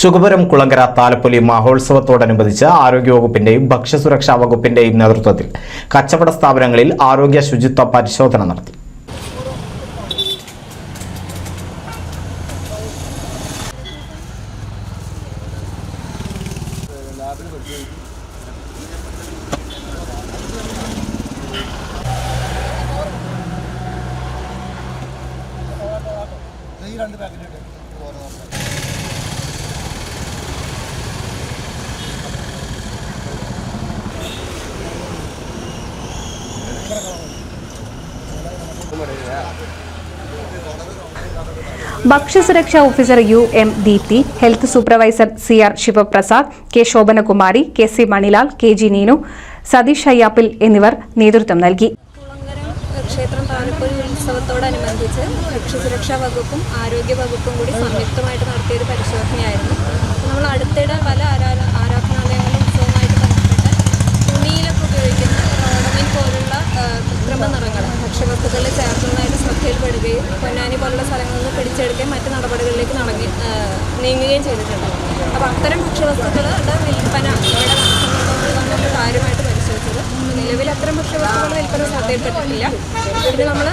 ശുഗപുരം കുളങ്കര താലപ്പൊലി മഹോത്സവത്തോടനുബന്ധിച്ച് ആരോഗ്യവകുപ്പിന്റെയും ഭക്ഷ്യസുരക്ഷാ വകുപ്പിന്റെയും നേതൃത്വത്തിൽ കച്ചവട സ്ഥാപനങ്ങളിൽ ആരോഗ്യ ശുചിത്വ പരിശോധന നടത്തി. രണ്ട് പാക്കറ്റ് ഓരോ ഭക്ഷ്യസുരക്ഷാ officer U M Deepthi health supervisor C R Sivaprasad K Shobhanakumari K C Manilal K G Neenu Satheesh Ayyappil എന്നിവർ നേതൃത്വം നൽകി. ക്ഷേത്രം താലപ്പൊലി ഉത്സവത്തോടനുബന്ധിച്ച് ഭക്ഷ്യസുരക്ഷാ വകുപ്പും ആരോഗ്യ വകുപ്പും കൂടി സംയുക്തമായിട്ട് നടത്തിയൊരു പരിശോധനയായിരുന്നു. നമ്മൾ അടുത്തിടെ പല ഭക്ഷ്യവസ്തുക്കളിൽ ചേർക്കുന്നതായിട്ട് ശ്രദ്ധയിൽപ്പെടുകയും പൊന്നാനി പോലുള്ള സ്ഥലങ്ങളിൽ നിന്ന് പിടിച്ചെടുക്കുകയും മറ്റ് നടപടികളിലേക്ക് നടങ്ങി നീങ്ങുകയും ചെയ്തിട്ടുണ്ട്. അപ്പോൾ അത്തരം ഭക്ഷ്യവസ്തുക്കളുടെ വിൽപ്പന ഇവിടെ നമ്മൾ കാര്യമായിട്ട് പരിശോധിച്ചത്. നിലവിൽ അത്തരം ഭക്ഷ്യവസ്തുക്കളുടെ വിൽപ്പന ശ്രദ്ധയിൽപ്പെട്ടിട്ടില്ല ഇത് നമ്മൾ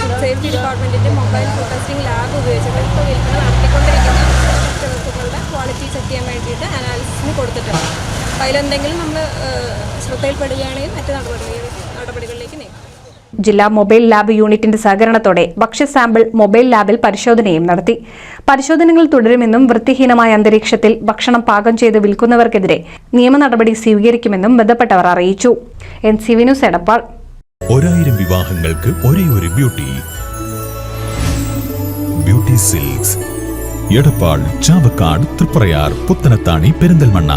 ഫുഡ് സേഫ്റ്റി ഡിപ്പാർട്ട്മെന്റിന്റെ മൊബൈൽ ഫുഡ് ടെസ്റ്റിംഗ് ലാബ് ഉപയോഗിച്ചിട്ട് ഇപ്പോൾ വിൽപ്പന നടത്തിക്കൊണ്ടിരിക്കുന്ന ഭക്ഷ്യവസ്തുക്കളുടെ ക്വാളിറ്റി ചെക്ക് ചെയ്യാൻ വേണ്ടിയിട്ട് അനാലിസിന് കൊടുത്തിട്ടുണ്ട്. അപ്പോൾ അതിലെന്തെങ്കിലും നമ്മൾ ശ്രദ്ധയിൽപ്പെടുകയാണെങ്കിൽ മറ്റ് നടപടികൾ ജില്ലാ മൊബൈൽ ലാബ് യൂണിറ്റിന്റെ സഹകരണത്തോടെ ഭക്ഷ്യ സാമ്പിൾ മൊബൈൽ ലാബിൽ പരിശോധനയും നടത്തി. പരിശോധനകൾ തുടരുമെന്നും വൃത്തിഹീനമായ അന്തരീക്ഷത്തിൽ ഭക്ഷണം പാകം ചെയ്ത് വിൽക്കുന്നവർക്കെതിരെ നിയമ നടപടി സ്വീകരിക്കുമെന്നും ബന്ധപ്പെട്ടവർ അറിയിച്ചു. N C V news Edappal. ഒരായിരം വിവാഹങ്ങൾക്ക് ഒരേ ഒരു beauty. Beauty silks. Edappal Chavakkad Triprayar Puthanathani Perinthalmanna.